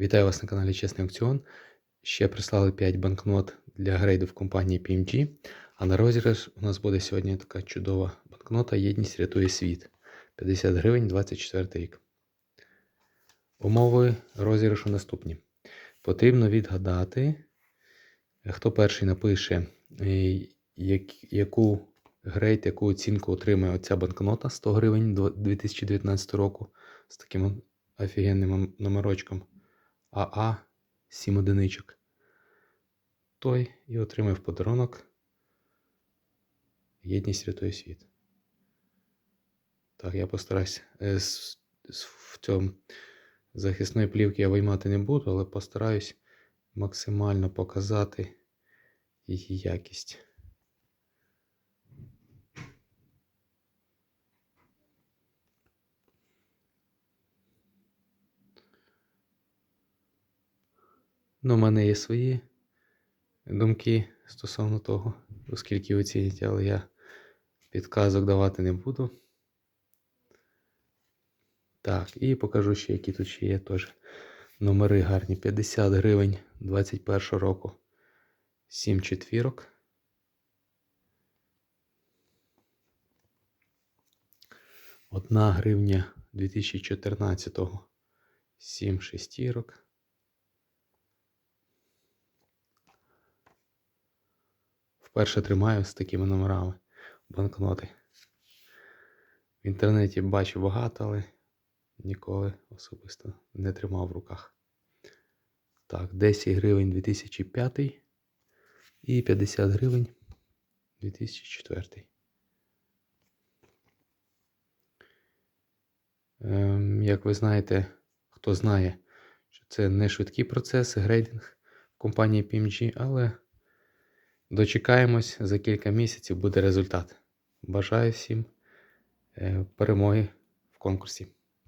Вітаю вас на каналі Чесний Аукціон. Ще прислали 5 банкнот для грейду в компанії PMG. А на розіграш у нас буде сьогодні така чудова банкнота Єдність рятує світ. 50 гривень 24 рік. Умови розіграшу наступні. Потрібно відгадати, хто перший напише, е, як- яку грейд, яку оцінку отримає оця банкнота 100 гривень 2019 року з таким офігенним номерочком. АА 7 одиничок. Той і отримав подарунок. Єдність рятує світ. Так, я постараюсь. е, В цьому захисної плівки я виймати не буду, але постараюсь максимально показати її якість. Ну, у мене є свої думки стосовно того, оскільки оцінять, але я підказок давати не буду. Так, і покажу ще, які тут ще є теж номери гарні. 50 гривень 21 року. 7 четвірок. Одна гривня 2014-го. 7 шестірок. Вперше тримаю з такими номерами банкноти. В інтернеті бачу багато, але ніколи особисто не тримав в руках. Так, 10 гривень 2005 і 50 гривень 2004. Ем, як ви знаєте, хто знає, що це не швидкий процес, грейдинг в компанії PMG, але дочекаємось, за кілька місяців буде результат. Бажаю всім е, перемоги в конкурсі.